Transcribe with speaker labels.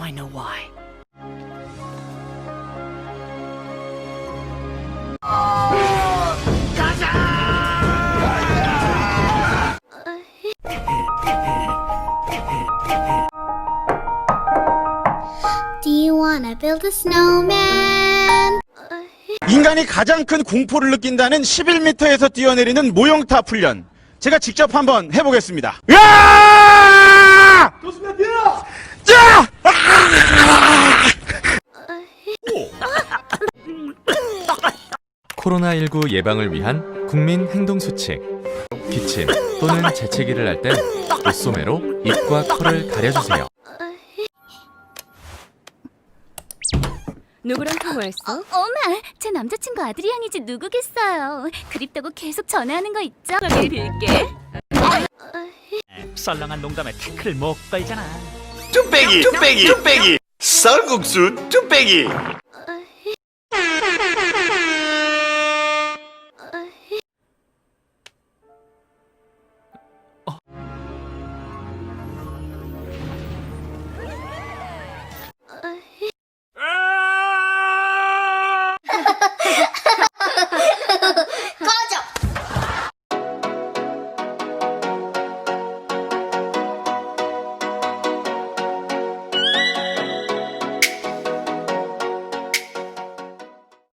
Speaker 1: Now I know why.
Speaker 2: Do you wanna build a snowman?
Speaker 3: 인간이 가장 큰 공포를 느낀다는 11m에서 뛰어내리는 모형탑 훈련. 제가 직접 한번 해보겠습니다. 야! 좋
Speaker 4: 코로나19 예방을 위한 국민 행동수칙. 기침 또는 재채기를 할 땐 옷소매로 입과 코를 가려주세요.
Speaker 5: 누구랑 통화했어?
Speaker 2: 어, 엄마, 제 남자친구 아드리안이지 누구겠어요. 그립다고 계속 전화하는 거 있죠?
Speaker 5: 여기 빌게.
Speaker 1: 썰렁한 농담에 태클을 못 걸잖아.
Speaker 6: 뚝배기 뚝배기 뚝배기 쌀국수 뚝배기